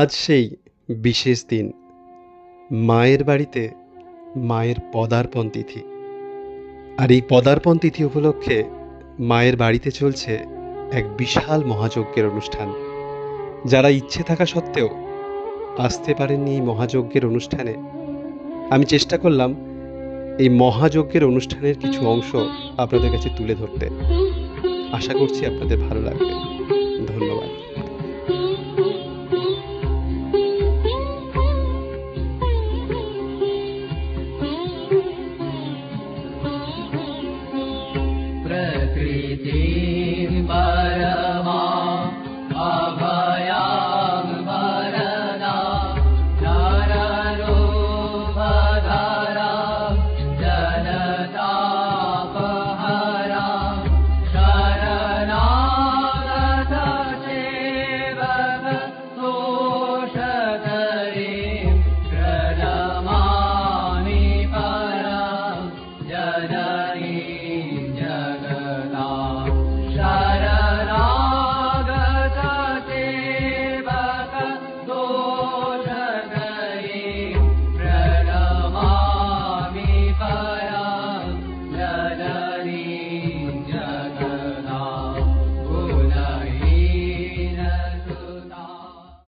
আজ সেই বিশেষ দিন, মায়ের বাড়িতে মায়ের পদার্পণ তিথি। আর এই পদার্পণ তিথি উপলক্ষে মায়ের বাড়িতে চলছে এক বিশাল মহাযজ্ঞের অনুষ্ঠান। যারা ইচ্ছে থাকা সত্ত্বেও আসতে পারেননি এই মহাযজ্ঞের অনুষ্ঠানে, আমি চেষ্টা করলাম এই মহাযজ্ঞের অনুষ্ঠানের কিছু অংশ আপনাদের কাছে তুলে ধরতে। আশা করছি আপনাদের ভালো লাগবে। ধন্যবাদ। দিন বারা